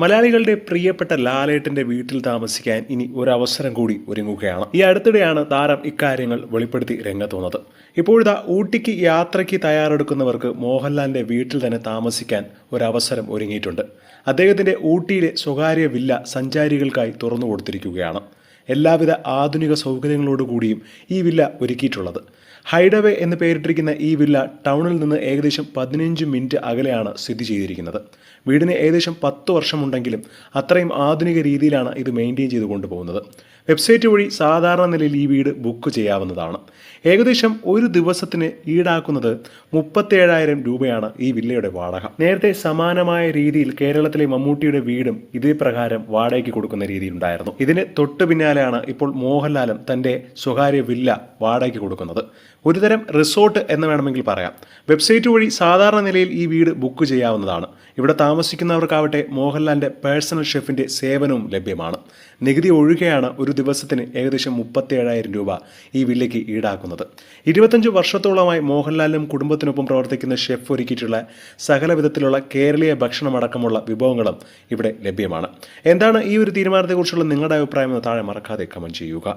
മലയാളികളുടെ പ്രിയപ്പെട്ട ലാലേട്ടന്റെ വീട്ടിൽ താമസിക്കാൻ ഇനി ഒരു അവസരം കൂടി ഒരുങ്ങുകയാണ്. ഈ അടുത്തിടെയാണ് താരം ഇക്കാര്യങ്ങൾ വെളിപ്പെടുത്തി രംഗത്ത് വന്നത് ഇപ്പോഴിതാ ഊട്ടിക്ക് യാത്രയ്ക്ക് തയ്യാറെടുക്കുന്നവർക്ക് മോഹൻലാലിന്റെ വീട്ടിൽ തന്നെ താമസിക്കാൻ ഒരവസരം ഒരുങ്ങിയിട്ടുണ്ട്. അദ്ദേഹത്തിന്റെ ഊട്ടിയിലെ സ്വകാര്യ വില്ല സഞ്ചാരികൾക്കായി തുറന്നു കൊടുത്തിരിക്കുകയാണ് എല്ലാവിധ ആധുനിക സൗകര്യങ്ങളോടുകൂടിയും ഈ വില്ല ഒരുക്കിയിട്ടുള്ളത്. ഹൈഡവേ എന്ന് പേരിട്ടിരിക്കുന്ന ഈ വില്ല ടൗണിൽ നിന്ന് ഏകദേശം പതിനഞ്ച് മിനിറ്റ് അകലെയാണ് സ്ഥിതി ചെയ്തിരിക്കുന്നത്. വീടിന് ഏകദേശം പത്ത് വർഷമുണ്ടെങ്കിലും അത്രയും ആധുനിക രീതിയിലാണ് ഇത് മെയിന്റെയിൻ ചെയ്ത് കൊണ്ടുപോകുന്നത്. വെബ്സൈറ്റ് വഴി സാധാരണ നിലയിൽ ഈ വീട് ബുക്ക് ചെയ്യാവുന്നതാണ്. ഏകദേശം ഒരു ദിവസത്തിന് ഈടാക്കുന്നത് മുപ്പത്തേഴായിരം രൂപയാണ് ഈ വില്ലയുടെ വാടക. നേരത്തെ സമാനമായ രീതിയിൽ കേരളത്തിലെ മമ്മൂട്ടിയുടെ വീടും ഇതേ പ്രകാരം വാടകയ്ക്ക് കൊടുക്കുന്ന രീതിയിലുണ്ടായിരുന്നു. ഇതിന് തൊട്ടു പിന്നാലെയാണ് ഇപ്പോൾ മോഹൻലാലും തന്റെ സ്വകാര്യ വില്ല വാടകയ്ക്ക് കൊടുക്കുന്നത്? ഒരുതരം റിസോർട്ട് എന്ന് വേണമെങ്കിൽ പറയാം. വെബ്സൈറ്റ് വഴി സാധാരണ നിലയിൽ ഈ വീട് ബുക്ക് ചെയ്യാവുന്നതാണ്. ഇവിടെ താമസിക്കുന്നവർക്കാവട്ടെ മോഹൻലാലിന്റെ പേഴ്സണൽ ഷെഫിന്റെ സേവനവും ലഭ്യമാണ്. നികുതി ഒഴികെയാണ് ഒരു ദിവസത്തിന് ഏകദേശം മുപ്പത്തേഴായിരം രൂപ ഈ വില്ലയ്ക്ക് ഈടാക്കുന്നത്. ഇരുപത്തഞ്ച് വർഷത്തോളമായി മോഹൻലാലിനും കുടുംബത്തിനൊപ്പം പ്രവർത്തിക്കുന്ന ഷെഫ് ഒരുക്കിയിട്ടുള്ള സകല വിധത്തിലുള്ള കേരളീയ ഭക്ഷണമടക്കമുള്ള വിഭവങ്ങളും ഇവിടെ ലഭ്യമാണ്. എന്താണ് ഈ ഒരു തീരുമാനത്തെക്കുറിച്ചുള്ള നിങ്ങളുടെ അഭിപ്രായം താഴെ മറക്കാതെ కార్యక్రమం చేయుക